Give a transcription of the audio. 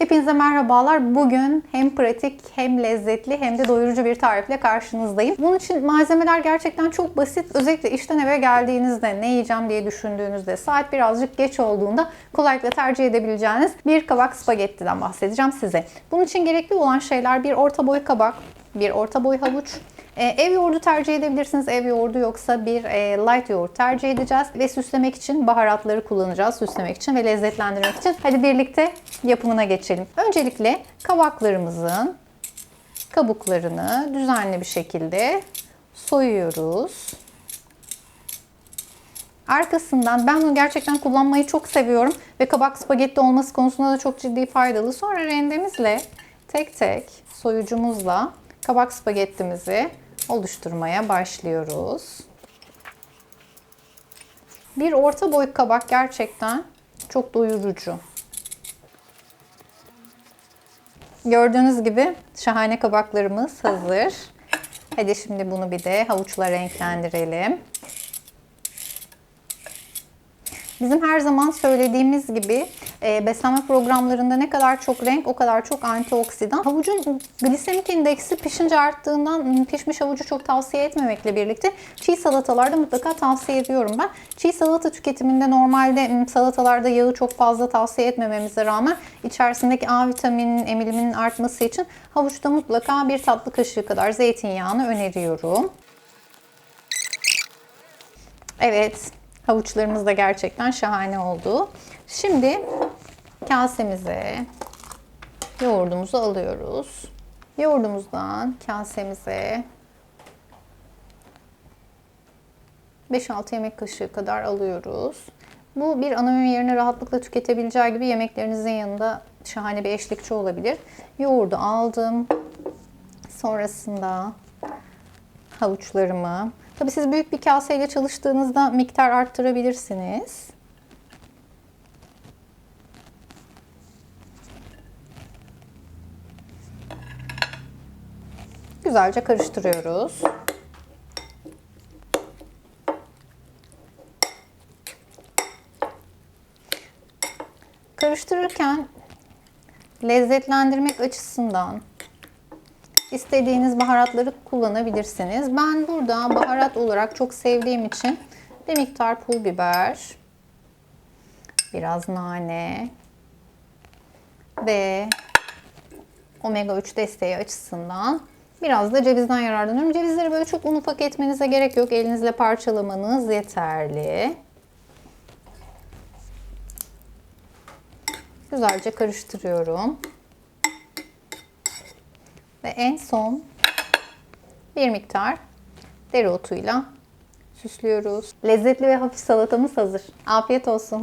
Hepinize merhabalar. Bugün hem pratik hem lezzetli hem de doyurucu bir tarifle karşınızdayım. Bunun için malzemeler gerçekten çok basit. Özellikle işten eve geldiğinizde ne yiyeceğim diye düşündüğünüzde saat birazcık geç olduğunda kolaylıkla tercih edebileceğiniz bir kabak spagettiden bahsedeceğim size. Bunun için gerekli olan şeyler bir orta boy kabak, bir orta boy havuç, ee, ev yoğurdu tercih edebilirsiniz. Ev yoğurdu yoksa bir e, light yoğurt tercih edeceğiz. Ve süslemek için baharatları kullanacağız. Süslemek için ve lezzetlendirmek için. Hadi birlikte yapımına geçelim. Öncelikle kabaklarımızın kabuklarını düzenli bir şekilde soyuyoruz. Arkasından ben bunu gerçekten kullanmayı çok seviyorum ve kabak spagetti olması konusunda da çok ciddi faydalı. Sonra rendemizle tek tek soyucumuzla kabak spagettimizi oluşturmaya başlıyoruz. Bir orta boy kabak gerçekten çok doyurucu. Gördüğünüz gibi şahane kabaklarımız hazır. Hadi şimdi bunu bir de havuçla renklendirelim. Bizim her zaman söylediğimiz gibi e, beslenme programlarında ne kadar çok renk o kadar çok antioksidan. Havucun glisemik indeksi pişince arttığından pişmiş havucu çok tavsiye etmemekle birlikte çiğ salatalarda mutlaka tavsiye ediyorum ben. Çiğ salata tüketiminde normalde salatalarda yağı çok fazla tavsiye etmememize rağmen içerisindeki A vitamininin emiliminin artması için havuçta mutlaka bir tatlı kaşığı kadar zeytinyağını öneriyorum. Evet, Havuçlarımız da gerçekten şahane oldu. Şimdi kasemize yoğurdumuzu alıyoruz. Yoğurdumuzdan kasemize 5-6 yemek kaşığı kadar alıyoruz. Bu bir ana öğün yerine rahatlıkla tüketebileceği gibi yemeklerinizin yanında şahane bir eşlikçi olabilir. Yoğurdu aldım. Sonrasında havuçlarımı Tabii siz büyük bir kaseyle çalıştığınızda miktar arttırabilirsiniz. Güzelce karıştırıyoruz. Karıştırırken lezzetlendirmek açısından İstediğiniz baharatları kullanabilirsiniz. Ben burada baharat olarak çok sevdiğim için bir miktar pul biber, biraz nane ve omega 3 desteği açısından biraz da cevizden yararlanıyorum. Cevizleri böyle çok un ufak etmenize gerek yok. Elinizle parçalamanız yeterli. Güzelce karıştırıyorum. Ve en son bir miktar dereotuyla süslüyoruz. Lezzetli ve hafif salatamız hazır. Afiyet olsun.